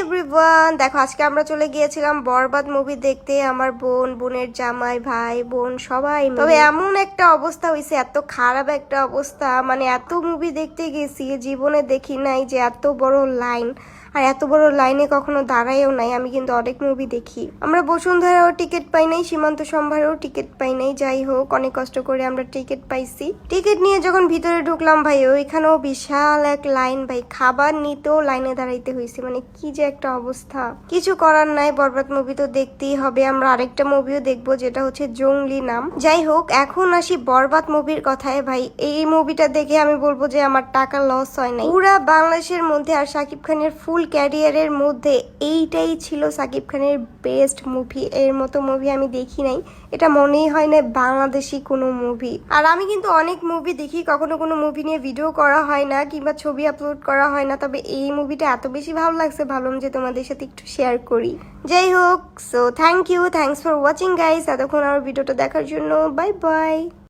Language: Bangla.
everyone. এভরিওয়ান দেখো, আজকে আমরা চলে গিয়েছিলাম বরবাদ মুভি দেখতে, আমার বোন, বোনের জামাই, ভাই, বোন, সবাই। তবে এমন একটা অবস্থা হয়েছে, এত খারাপ একটা অবস্থা মানে এত মুভি দেখতে গেছি, জীবনে দেখি নাই যে এত বড় লাইন আর এত বড় লাইনে কখনো দাঁড়ায়ও নাই, আমি কিন্তু অনেক মুভি দেখি। আমরা বসুন্ধরাও টিকিট পাই নাই, সীমান্ত সম্ভারেও টিকিট পাই নাই, যাই হোক, অনেক কষ্ট করে আমরা টিকিট পাইছি। টিকিট নিয়ে যখন ভিতরে ঢুকলাম, ভাই, ওইখানেও বিশাল এক লাইন ভাই, খাবার নিতেও লাইনে দাঁড়াইতে হয়েছে মানে কি যে একটা অবস্থা। কিছু করার নাই, বরবাদ মুভি তো দেখতেই হবে। আমরা আরেকটা মুভিও দেখব, যেটা হচ্ছে জঙ্গলি নাম। যাই হোক, এখন আসি বরবাদ মুভির কথায়। ভাই, এই মুভিটা দেখে আমি বলব যে আমার টাকা লস হয় নাই। পুরা বাংলাদেশের মধ্যে আর সাকিব খানের ফুল ক্যারিয়ারের মধ্যে এইটাই ছিল সাকিব খানের বেস্ট মুভি এর মতো মুভি আমি দেখি নাই। এটা মনেই হয় না বাংলাদেশি কোনো মুভি আর আমি কিন্তু অনেক মুভি দেখি, কখনো কোনো মুভি নিয়ে ভিডিও করা হয় না, কিংবা ছবি আপলোড করা হয় না। তবে এই মুভিটা এত বেশি ভালো লাগছে, ভাবলাম যে তোমাদের সাথে একটু শেয়ার করি। যাই হোক so thank you thanks for watching guys এতক্ষণ আমার ভিডিওটা দেখার জন্য বাই বাই